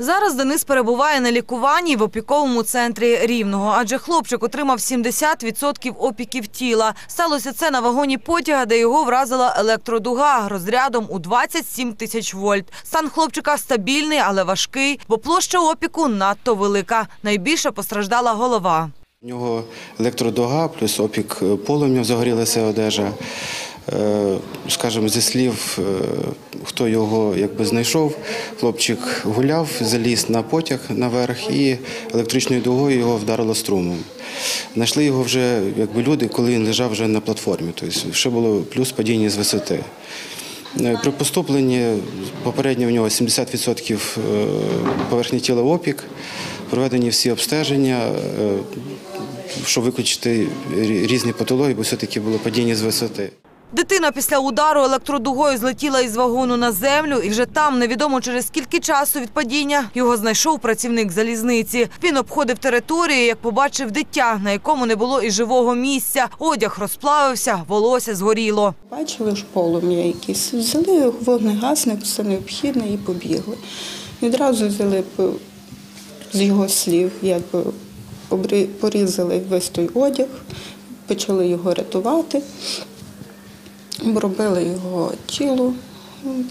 Зараз Денис перебуває на лікуванні в опіковому центрі Рівного, адже хлопчик отримав 70% опіків тіла. Сталося це на вагоні потяга, де його вразила електродуга розрядом у 27 тисяч вольт. Стан хлопчика стабільний, але важкий, бо площа опіку надто велика. Найбільше постраждала голова. У нього електродуга, плюс опік полум'я загорілася одежа. Е, Скажімо, зі слів, е, хто його якби знайшов, хлопчик гуляв, заліз на потяг наверх і електричною дугою його вдарило струмом. Знайшли його вже якби люди, коли він лежав вже на платформі. Тобто ще було плюс падіння з висоти. Е, При поступленні попередньо в нього 70% е, поверхні тіла опік, проведені всі обстеження, щоб виключити різні патології, бо все-таки було падіння з висоти. Дитина після удару електродугою злетіла із вагону на землю, і вже там, невідомо через скільки часу від падіння, його знайшов працівник залізниці. Він обходив територію, як побачив дитя, на якому не було і живого місця. Одяг розплавився, волосся згоріло. Бачили ж полум'я якісь. Взяли вогнегасник, все необхідне і побігли. Відразу взяли з його слів, якби порізали весь той одяг, почали його рятувати, обробили його тіло,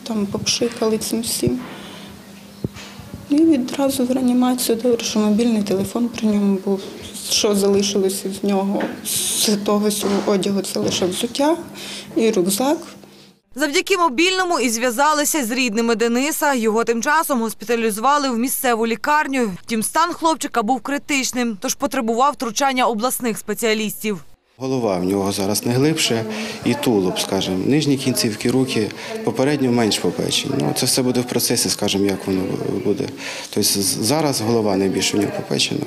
там попшикали цим всім. І відразу в реанімацію добре, що мобільний телефон при ньому був. Що залишилося з нього з того всього одягу, це лише взуття і рюкзак. Завдяки мобільному і зв'язалися з рідними Дениса. Його тим часом госпіталізували в місцеву лікарню. Втім, стан хлопчика був критичним, тож потребував втручання обласних спеціалістів. Голова в нього зараз не глибше і тулуб, скажімо, нижні кінцівки, руки попередньо менш попечені. Ну, це все буде в процесі, скажімо, як воно буде. Тобто зараз голова найбільше в нього попечена.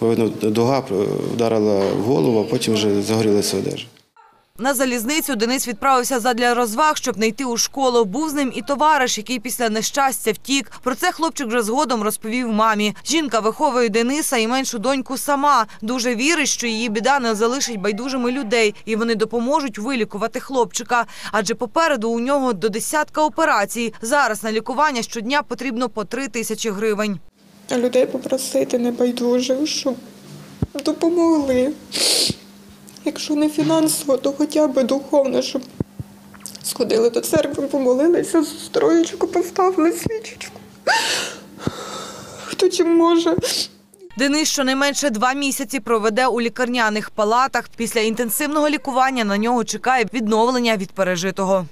Видно, дуга вдарила в голову, а потім вже загорілася одежа. На залізницю Денис відправився задля розваг, щоб не йти у школу. Був з ним і товариш, який після нещастя втік. Про це хлопчик вже згодом розповів мамі. Жінка виховує Дениса і меншу доньку сама. Дуже вірить, що її біда не залишить байдужими людей, і вони допоможуть вилікувати хлопчика. Адже попереду у нього до десятка операцій. Зараз на лікування щодня потрібно по три тисячі гривень. Людей попросити небайдужих, щоб допомогли. Якщо не фінансово, то хоча б духовно, щоб сходили до церкви, помолилися, строєчку поставили свічечку. Хто чим може. Денис щонайменше два місяці проведе у лікарняних палатах. Після інтенсивного лікування на нього чекає відновлення від пережитого.